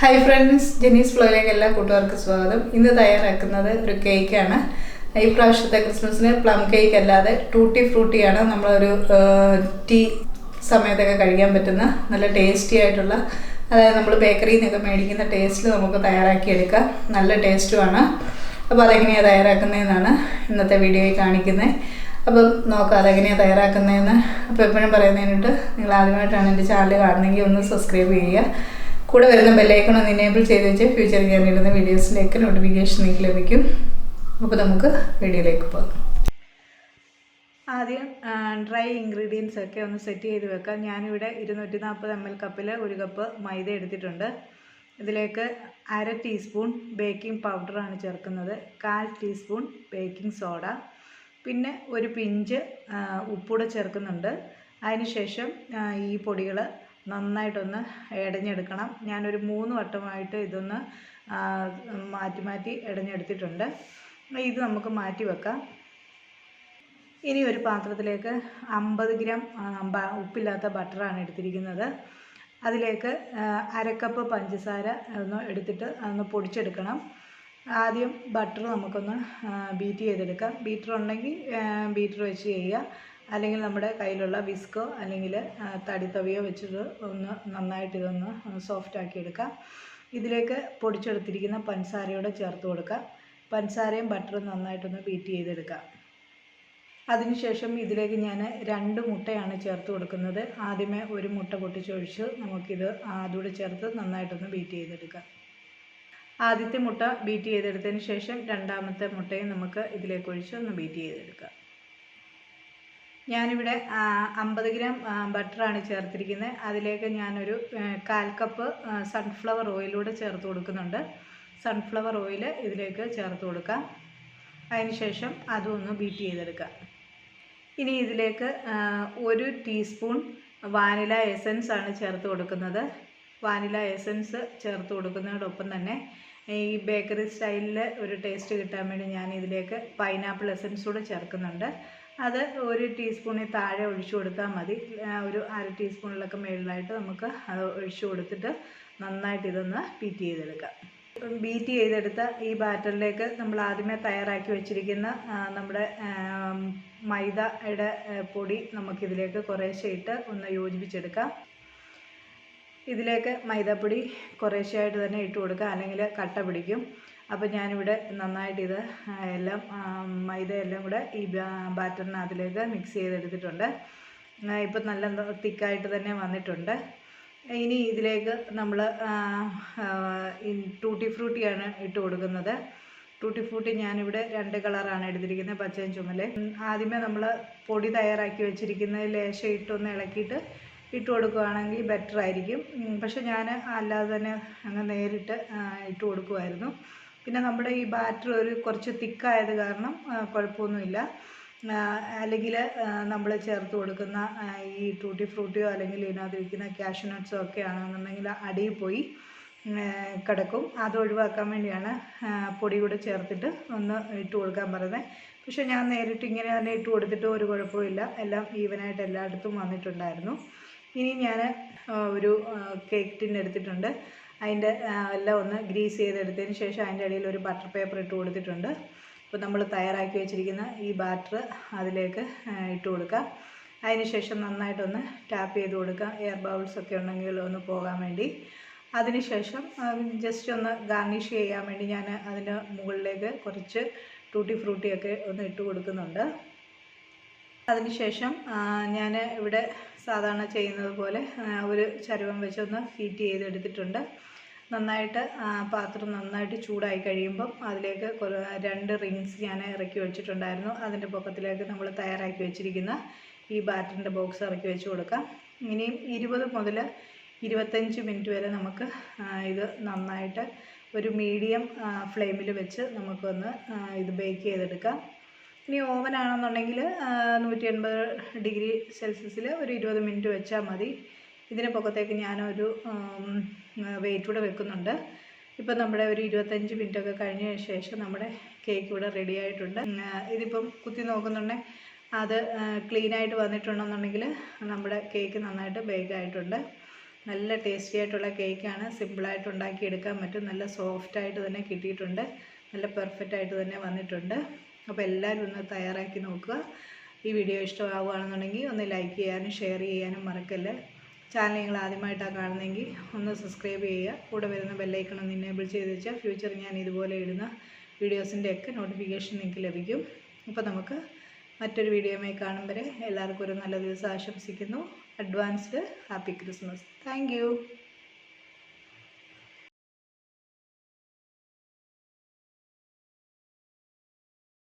Hi friends ജെനീസ് ഫ്ലോയിലേക്ക് എല്ലാ കൂട്ടുകാർക്കും സ്വാഗതം. ഇന്ന് തയ്യാറാക്കുന്നത് ഒരു കേക്കാണ് ഈ പ്രാവശ്യത്തെ ക്രിസ്മസിന് പ്ലം കേക്ക് അല്ലാതെ ടൂട്ടി ഫ്രൂട്ടിയാണ് നമ്മളൊരു ടീ സമയത്തൊക്കെ കഴിക്കാൻ പറ്റുന്ന നല്ല ടേസ്റ്റി ആയിട്ടുള്ള അതായത് നമ്മൾ ബേക്കറിയിൽ നിന്നൊക്കെ മേടിക്കുന്ന ടേസ്റ്റിൽ നമുക്ക് തയ്യാറാക്കിയെടുക്കാം. നല്ല ടേസ്റ്റുമാണ് അപ്പോൾ അതെങ്ങനെയാണ് തയ്യാറാക്കുന്നതെന്നാണ് ഇന്നത്തെ വീഡിയോയിൽ കാണിക്കുന്നത് അപ്പം നോക്കാം അതെങ്ങനെയാണ് തയ്യാറാക്കുന്നതെന്ന്. അപ്പോൾ എപ്പോഴും പറയുന്നതിനിട്ട് നിങ്ങൾ ആദ്യമായിട്ടാണ് എന്റെ ചാനൽ കാണുന്നതെങ്കിൽ ഒന്ന് സബ്സ്ക്രൈബ് ചെയ്യുക. കൂടെ വരുന്ന ബെല്ലൈക്കൺ ഒന്ന് എനേബിൾ ചെയ്ത് വെച്ച് ഫ്യൂച്ചർ കയറിയിടുന്ന വീഡിയോസിലേക്ക് നോട്ടിഫിക്കേഷൻ നിങ്ങൾക്ക് ലഭിക്കും. അപ്പോൾ നമുക്ക് വീഡിയോയിലേക്ക് പോകാം. ആദ്യം ഡ്രൈ ഇൻഗ്രീഡിയൻസ് ഒക്കെ ഒന്ന് സെറ്റ് ചെയ്ത് വെക്കാം. ഞാനിവിടെ ഇരുന്നൂറ്റി നാൽപ്പത് എം എൽ കപ്പിൽ ഒരു കപ്പ് മൈദ എടുത്തിട്ടുണ്ട്. ഇതിലേക്ക് അര ടീസ്പൂൺ ബേക്കിംഗ് പൗഡറാണ് ചേർക്കുന്നത്. കാൽ ടീസ്പൂൺ ബേക്കിംഗ് സോഡ പിന്നെ ഒരു പിഞ്ച് ഉപ്പൂടെ ചേർക്കുന്നുണ്ട്. അതിനുശേഷം ശേഷം ഈ പൊടികൾ നന്നായിട്ടൊന്ന് ഇടഞ്ഞെടുക്കണം ഞാനൊരു മൂന്ന് വട്ടമായിട്ട് ഇതൊന്ന് മാറ്റി മാറ്റി ഇടഞ്ഞെടുത്തിട്ടുണ്ട് ഇത് നമുക്ക് മാറ്റി വെക്കാം. ഇനി ഒരു പാത്രത്തിലേക്ക് അമ്പത് ഗ്രാം ഉപ്പില്ലാത്ത ബട്ടറാണ് എടുത്തിരിക്കുന്നത്. അതിലേക്ക് അരക്കപ്പ് പഞ്ചസാര ഒന്ന് എടുത്തിട്ട് ഒന്ന് പൊടിച്ചെടുക്കണം. ആദ്യം ബട്ടർ നമുക്കൊന്ന് ബീറ്റ് ചെയ്തെടുക്കാം. ബീറ്റർ ഉണ്ടെങ്കിൽ ബീറ്റർ വെച്ച് ചെയ്യുക. അല്ലെങ്കിൽ നമ്മുടെ കയ്യിലുള്ള വിസ്കോ അല്ലെങ്കിൽ തടിത്തവിയോ വെച്ചിട്ട് ഒന്ന് നന്നായിട്ട് ഇതൊന്ന് സോഫ്റ്റ് ആക്കി എടുക്കാം. ഇതിലേക്ക് പൊടിച്ചെടുത്തിരിക്കുന്ന പഞ്ചസാരയോടെ ചേർത്ത് കൊടുക്കാം. പഞ്ചസാരയും ബട്ടറും നന്നായിട്ടൊന്ന് ബീറ്റ് ചെയ്തെടുക്കാം. അതിനുശേഷം ഇതിലേക്ക് ഞാൻ രണ്ട് മുട്ടയാണ് ചേർത്ത് കൊടുക്കുന്നത്. ആദ്യമേ ഒരു മുട്ട പൊട്ടിച്ചൊഴിച്ച് നമുക്കിത് അതുകൂടെ ചേർത്ത് നന്നായിട്ടൊന്ന് ബീറ്റ് ചെയ്തെടുക്കാം. ആദ്യത്തെ മുട്ട ബീറ്റ് ചെയ്തെടുത്തതിന് ശേഷം രണ്ടാമത്തെ മുട്ടയും നമുക്ക് ഇതിലേക്ക് ഒഴിച്ച് ഒന്ന് ബീറ്റ് ചെയ്തെടുക്കാം. ഞാനിവിടെ അമ്പത് ഗ്രാം ബട്ടറാണ് ചേർത്തിരിക്കുന്നത്. അതിലേക്ക് ഞാനൊരു കാൽ കപ്പ് സൺഫ്ലവർ ഓയിലൂടെ ചേർത്ത് കൊടുക്കുന്നുണ്ട്. സൺഫ്ലവർ ഓയിൽ ഇതിലേക്ക് ചേർത്ത് കൊടുക്കാം. അതിനുശേഷം അതും ഒന്ന് ബീറ്റ് ചെയ്തെടുക്കാം ഇനി ഇതിലേക്ക് ഒരു ടീസ്പൂൺ വാനില എസൻസ് ആണ് ചേർത്ത് കൊടുക്കുന്നത്. വാനില എസൻസ് ചേർത്ത് കൊടുക്കുന്നതോടൊപ്പം തന്നെ ഈ ബേക്കറി സ്റ്റൈലിൽ ഒരു ടേസ്റ്റ് കിട്ടാൻ വേണ്ടി ഞാൻ ഇതിലേക്ക് പൈനാപ്പിൾ എസൻസ് കൂടെ ചേർക്കുന്നുണ്ട്. അത് ഒരു ടീസ്പൂണിൽ താഴെ ഒഴിച്ചു കൊടുത്താൽ മതി. ഒരു അര ടീസ്പൂണിലൊക്കെ മുകളിലായിട്ട് നമുക്ക് അത് ഒഴിച്ചു കൊടുത്തിട്ട് നന്നായിട്ട് ഇതൊന്ന് ബീറ്റ് ചെയ്തെടുക്കാം. ബീറ്റ് ചെയ്തെടുത്ത ഈ ബാറ്ററിലേക്ക് നമ്മൾ ആദ്യമേ തയ്യാറാക്കി വെച്ചിരിക്കുന്ന നമ്മുടെ മൈദയുടെ പൊടി നമുക്കിതിലേക്ക് കുറേശ്ശെ ഇട്ട് ഒന്ന് യോജിപ്പിച്ചെടുക്കാം. ഇതിലേക്ക് മൈദപ്പൊടി കുറേശ്ശെയായിട്ട് തന്നെ ഇട്ട് കൊടുക്കുക അല്ലെങ്കിൽ കട്ട പിടിക്കും. അപ്പോൾ ഞാനിവിടെ നന്നായിട്ട് ഇത് എല്ലാം മൈദ എല്ലാം കൂടെ ഈ ബാറ്ററിനകത്തിലേക്ക് മിക്സ് ചെയ്തെടുത്തിട്ടുണ്ട്. ഇപ്പം നല്ല തിക്കായിട്ട് തന്നെ വന്നിട്ടുണ്ട്. ഇനി ഇതിലേക്ക് നമ്മൾ ടൂട്ടി ഫ്രൂട്ടിയാണ് ഇട്ട് കൊടുക്കുന്നത്. ടൂട്ടി ഫ്രൂട്ടി ഞാനിവിടെ രണ്ട് കളറാണ് എടുത്തിരിക്കുന്നത് പച്ചയും ചുമൽ. ആദ്യമേ നമ്മൾ പൊടി തയ്യാറാക്കി വെച്ചിരിക്കുന്ന ലേശം ഇട്ടൊന്ന് ഇളക്കിയിട്ട് ഇട്ട് കൊടുക്കുകയാണെങ്കിൽ ബെറ്റർ ആയിരിക്കും. പക്ഷെ ഞാൻ അല്ലാതെ തന്നെ അങ്ങ് നേരിട്ട് ഇട്ട് കൊടുക്കുമായിരുന്നു പിന്നെ നമ്മുടെ ഈ ബാറ്റർ ഒരു കുറച്ച് തിക്കായത് കാരണം കുഴപ്പമൊന്നുമില്ല. അല്ലെങ്കിൽ നമ്മൾ ചേർത്ത് കൊടുക്കുന്ന ഈ ടൂട്ടി ഫ്രൂട്ടിയോ അല്ലെങ്കിൽ ഇതിനകത്തിരിക്കുന്ന ക്യാഷ് നട്ട്സോ ഒക്കെ ആണെന്നുണ്ടെങ്കിൽ അടിയിൽ പോയി കിടക്കും. അത് ഒഴിവാക്കാൻ വേണ്ടിയാണ് പൊടി കൂടെ ചേർത്തിട്ട് ഒന്ന് ഇട്ട് കൊടുക്കാൻ പറയുന്നത്. പക്ഷേ ഞാൻ നേരിട്ട് ഇങ്ങനെ തന്നെ ഇട്ട് കൊടുത്തിട്ട് ഒരു കുഴപ്പമില്ല എല്ലാം ഈവനായിട്ട് എല്ലായിടത്തും വന്നിട്ടുണ്ടായിരുന്നു. ഇനി ഞാൻ ഒരു കേക്ക് ടിൻ എടുത്തിട്ടുണ്ട്. അതിന്റെ എല്ലാം ഒന്ന് ഗ്രീസ് ചെയ്തെടുത്തതിന് ശേഷം അതിന്റെ ഇടയിൽ ഒരു ബട്ടർ പേപ്പർ ഇട്ട് കൊടുത്തിട്ടുണ്ട്. അപ്പോൾ നമ്മൾ തയ്യാറാക്കി വെച്ചിരിക്കുന്ന ഈ ബാറ്റർ അതിലേക്ക് ഇട്ട് കൊടുക്കാം. അതിനുശേഷം നന്നായിട്ടൊന്ന് ടാപ്പ് ചെയ്ത് കൊടുക്കാം. എയർ ബൗൾസ് ഒക്കെ ഉണ്ടെങ്കിൽ ഒന്ന് പോകാൻ വേണ്ടി. അതിനുശേഷം ജസ്റ്റ് ഒന്ന് ഗാർണിഷ് ചെയ്യാൻ വേണ്ടി ഞാൻ അതിന് മുകളിലേക്ക് കുറച്ച് ടൂട്ടി ഫ്രൂട്ടിയൊക്കെ ഒന്ന് ഇട്ട് കൊടുക്കുന്നുണ്ട്. അതിനുശേഷം ഞാൻ ഇവിടെ സാധാരണ ചെയ്യുന്നത് പോലെ ഒരു ചരുവം വെച്ചൊന്ന് ഹീറ്റ് ചെയ്തെടുത്തിട്ടുണ്ട്. നന്നായിട്ട് പാത്രം നന്നായിട്ട് ചൂടായി കഴിയുമ്പം അതിലേക്ക് രണ്ട് റിങ്സ് ഞാൻ ഇറക്കി വെച്ചിട്ടുണ്ടായിരുന്നു. അതിന്റെ പൊക്കത്തിലേക്ക് നമ്മൾ തയ്യാറാക്കി വെച്ചിരിക്കുന്ന ഈ ബാറ്ററിന്റെ ബോക്സ് ഇറക്കി വെച്ച് കൊടുക്കാം. ഇനിയും ഇരുപത് മുതൽ ഇരുപത്തഞ്ച് മിനിറ്റ് വരെ നമുക്ക് ഇത് നന്നായിട്ട് ഒരു മീഡിയം ഫ്ലെയിമിൽ വെച്ച് നമുക്കൊന്ന് ഇത് ബേക്ക് ചെയ്തെടുക്കാം. ഇനി ഓവൻ ആണെന്നുണ്ടെങ്കിൽ നൂറ്റി എൺപത് ഡിഗ്രി സെൽഷ്യസിൽ ഒരു ഇരുപത് മിനിറ്റ് വെച്ചാൽ മതി. ഇതിന് പുറത്തേക്ക് ഞാനൊരു വെയിറ്റ് കൂടെ വെക്കുന്നുണ്ട്. ഇപ്പം നമ്മുടെ ഒരു ഇരുപത്തഞ്ച് മിനിറ്റ് ഒക്കെ കഴിഞ്ഞ ശേഷം നമ്മുടെ കേക്ക് ഇവിടെ റെഡി ആയിട്ടുണ്ട്. ഇതിപ്പം കുത്തി നോക്കുന്നുണ്ടെങ്കിൽ അത് ക്ലീനായിട്ട് വന്നിട്ടുണ്ടെന്നുണ്ടെങ്കിൽ നമ്മുടെ കേക്ക് നന്നായിട്ട് ബേക്ക് ആയിട്ടുണ്ട്. നല്ല ടേസ്റ്റി ആയിട്ടുള്ള കേക്കാണ് സിമ്പിളായിട്ട് ഉണ്ടാക്കിയെടുക്കാൻ പറ്റും. നല്ല സോഫ്റ്റായിട്ട് തന്നെ കിട്ടിയിട്ടുണ്ട്. നല്ല പെർഫെക്റ്റ് ആയിട്ട് തന്നെ വന്നിട്ടുണ്ട്. അപ്പോൾ എല്ലാവരും ഒന്ന് തയ്യാറാക്കി നോക്കുക. ഈ വീഡിയോ ഇഷ്ടമാവുകയാണെന്നുണ്ടെങ്കിൽ ഒന്ന് ലൈക്ക് ചെയ്യാനും ഷെയർ ചെയ്യാനും മറക്കല്ലേ. ചാനൽ നിങ്ങൾ ആദ്യമായിട്ടാണ് കാണുന്നതെങ്കിൽ ഒന്ന് സബ്സ്ക്രൈബ് ചെയ്യുക. കൂടെ വരുന്ന ബെല്ലൈക്കൺ ഒന്ന് ഇനേബിൾ ചെയ്ത് വെച്ചാൽ ഫ്യൂച്ചർ ഞാൻ ഇതുപോലെ ഇടുന്ന വീഡിയോസിന്റെ ഒക്കെ നോട്ടിഫിക്കേഷൻ നിങ്ങൾക്ക് ലഭിക്കും. അപ്പോൾ നമുക്ക് മറ്റൊരു വീഡിയോയുമായി കാണും വരെ എല്ലാവർക്കും ഒരു നല്ല ദിവസം ആശംസിക്കുന്നു. Advanced happy Christmas thank